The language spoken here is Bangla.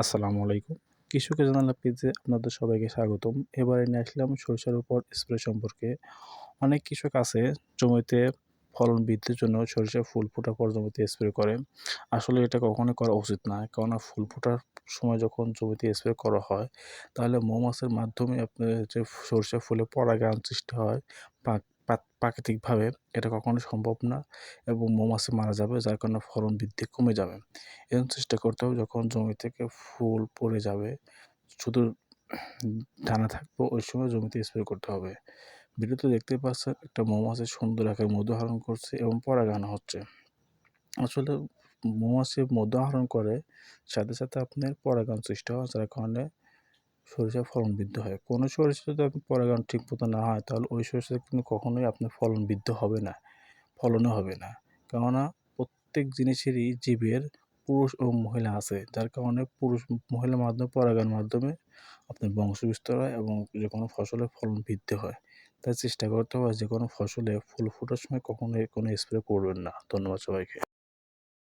আসসালামু আলাইকুম। কৃষকের জানালা পেজে আপনাদের সবাইকে স্বাগতম। এবারে নিয়ে আসলাম সরিষার উপর স্প্রে সম্পর্কে। অনেক কৃষক আছে জমিতে ফলন বৃদ্ধির জন্য সরিষা ফুল ফোটার পর জমিতে স্প্রে করে। আসলে এটা কখনোই করা উচিত না, কেননা ফুল ফোটার সময় যখন জমিতে স্প্রে করা হয়, তাহলে মৌমাছির মাধ্যমে আপনার যে সরিষা ফুলে পরাগায়ন সৃষ্টি হয় প্রাকৃতিকভাবে এটা কখনোই সম্ভব না এবং মৌমাছি মারা যাবে, যার কারণে ফলন বৃদ্ধি কমে যাবে। এজন্য চেষ্টা করতে হবে যখন জমি থেকে ফুল পড়ে যাবে, শুধু ডানা থাকবে, ওই সময় জমিতে স্প্রে করতে হবে। ভিডিওতে দেখতে পাচ্ছেন, একটা মৌমাছি সুন্দর আকার মধু আহরণ করছে এবং পরাগায়ন হচ্ছে। আসলে মৌমাছি মধু আহরণ করে, সাথে সাথে আপনার পরাগায়ন সৃষ্টি হয়, যার কারণে সরিষা ফলন বৃদ্ধি হয়। কোনো সরিষা যদি আপনি পরাগায়ন ঠিক মতো না হয়, তাহলে ওই সরিষা কিন্তু কখনোই আপনার ফলন বৃদ্ধি হবে না, ফলনও হবে না। কেননা প্রত্যেক জিনিসেরই জীবের পুরুষ ও মহিলা আছে, যার কারণে পুরুষ মহিলার মাধ্যমে, পরাগায়নের মাধ্যমে আপনার বংশ বিস্তার হয় এবং যে কোনো ফসলের ফলন বৃদ্ধি হয়। তাই চেষ্টা করতে হবে যে কোনো ফসলে ফুল ফোটার সময় কখনোই কোনো স্প্রে করবেন না। ধন্যবাদ সবাইকে।